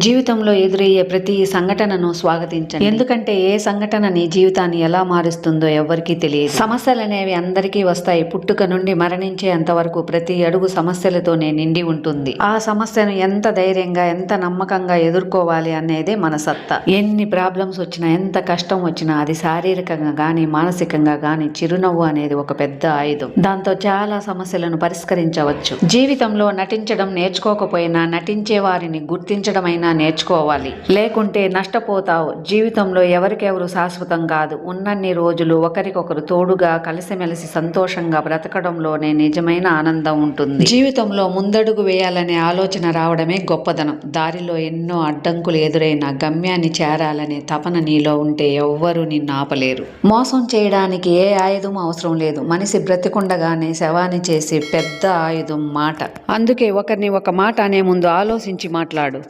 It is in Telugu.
జీవితంలో ఎదురయ్యే ప్రతి సంఘటనను స్వాగతించండి. ఎందుకంటే ఏ సంఘటన నీ జీవితాన్ని ఎలా మారుస్తుందో ఎవ్వరికీ తెలియదు. సమస్యలు అనేవి అందరికీ వస్తాయి. పుట్టుక నుండి మరణించేంత వరకు ప్రతి అడుగు సమస్యలతోనే నిండి ఉంటుంది. ఆ సమస్యను ఎంత ధైర్యంగా ఎంత నమ్మకంగా ఎదుర్కోవాలి అనేదే మన సత్తా. ఎన్ని ప్రాబ్లమ్స్ వచ్చినా ఎంత కష్టం వచ్చినా అది శారీరకంగా కానీ మానసికంగా కానీ చిరునవ్వు అనేది ఒక పెద్ద ఆయుధం. దాంతో చాలా సమస్యలను పరిష్కరించవచ్చు. జీవితంలో నటించడం నేర్చుకోకపోయినా నటించే వారిని గుర్తించడమైనా నేర్చుకోవాలి. లేకుంటే నష్టపోతావు. జీవితంలో ఎవరికెవరు శాశ్వతం కాదు. ఉన్నన్ని రోజులు ఒకరికొకరు తోడుగా కలిసిమెలిసి సంతోషంగా బ్రతకడంలోనే నిజమైన ఆనందం ఉంటుంది. జీవితంలో ముందడుగు వేయాలనే ఆలోచన రావడమే గొప్పదనం. దారిలో ఎన్నో అడ్డంకులు ఎదురైన గమ్యాన్ని చేరాలనే తపన నీలో ఉంటే ఎవ్వరూ నిన్ను ఆపలేరు. మోసం చేయడానికి ఏ ఆయుధం అవసరం లేదు. మనిషి బ్రతికుండగానే శవాన్ని చేసి పెద్ద ఆయుధం మాట. అందుకే ఒకరిని ఒక మాట అనే ముందు ఆలోచించి మాట్లాడు.